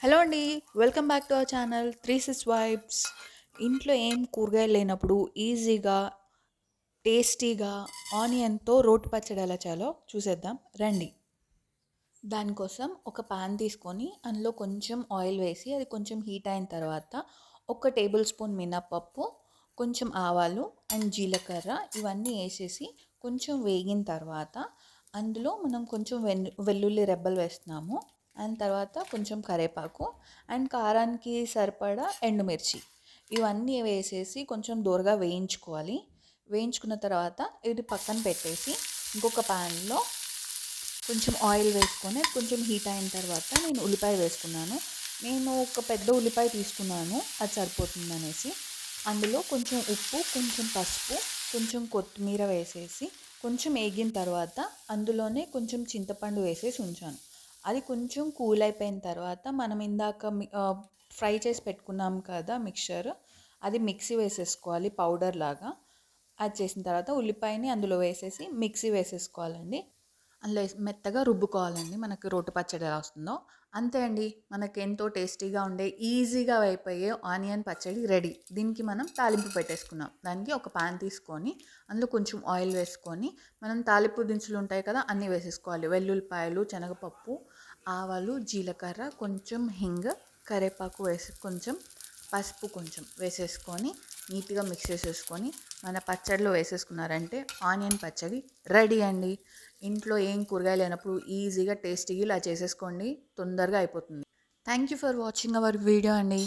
Hello అండి welcome back to our channel three six vibes. ఇంట్లో ఏం కూరగాయలు లేనప్పుడు ఈజీగా టేస్టీగా ఆనియన్తో రోటి పచ్చడి ఎలా చేయాలో చూసేద్దాం. రండి. దానికోసం ఒక పాన్ తీసుకొని అందులో కొంచెం ఆయిల్ వేసి అది కొంచెం హీట్ అయిన తర్వాత ఒక టేబుల్ స్పూన్ మినప్పప్పు కొంచెం ఆవాలు అండ్ జీలకర్ర ఇవన్నీ వేసేసి కొంచెం వేగిన తర్వాత అందులో మనం కొంచెం వెన్ను వెల్లుల్లి రెబ్బలు వేస్తున్నాము. అండ్ తర్వాత కొంచెం కరేపాకు అండ్ కారానికి సరిపడా ఎండుమిర్చి. ఇవన్నీ వేసేసి కొంచెం దూరగా వేయించుకోవాలి. వేయించుకున్న తర్వాత ఇది పక్కన పెట్టేసి ఇంకొక ప్యాన్లో కొంచెం ఆయిల్ వేసుకొని కొంచెం హీట్ అయిన తర్వాత నేను ఉల్లిపాయ వేసుకున్నాను. నేను ఒక పెద్ద ఉల్లిపాయ తీసుకున్నాను అది సరిపోతుంది అనేసి అందులో కొంచెం ఉప్పు కొంచెం పసుపు కొంచెం కొత్తిమీర వేసేసి కొంచెం వేగిన తర్వాత అందులోనే కొంచెం చింతపండు వేసేసి ఉంచాను. అది కొంచెం కూల్ అయిపోయిన తర్వాత మనం ఇందాక ఫ్రై చేసి పెట్టుకున్నాం కదా మిక్చర్ అది మిక్సీ వేసేసుకోవాలి పౌడర్ లాగా. అది చేసిన తర్వాత ఉల్లిపాయని అందులో వేసేసి మిక్సీ వేసేసుకోవాలండి. అందులో మెత్తగా రుబ్బుకోవాలండి. మనకి రోటి పచ్చడి ఎలా వస్తుందో. అంతే అండి. మనకి ఎంతో టేస్టీగా ఉండే ఈజీగా అయిపోయే ఆనియన్ పచ్చడి రెడీ. దీనికి మనం తాలింపు పెట్టేసుకున్నాం దానికి ఒక పాన్ తీసుకొని అందులో కొంచెం ఆయిల్ వేసుకొని మనం తాలింపు దినుసులు ఉంటాయి కదా అన్నీ వేసేసుకోవాలి. వెల్లుల్లిపాయలు శనగపప్పు ఆవాలు జీలకర్ర కొంచెం హింగ్ కరివేపాకు వేసి కొంచెం పసుపు కొంచెం వేసేసుకొని నీట్గా మిక్స్ చేసేసుకొని మన పచ్చడిలో వేసేసుకున్నారంటే ఆనియన్ పచ్చడి రెడీ అండి. ఇంట్లో ఏం కూరగాయలు లేనప్పుడు ఈజీగా టేస్టీగా ఇలా చేసేసుకోండి తొందరగా అయిపోతుంది. Thank you for watching our video అండి.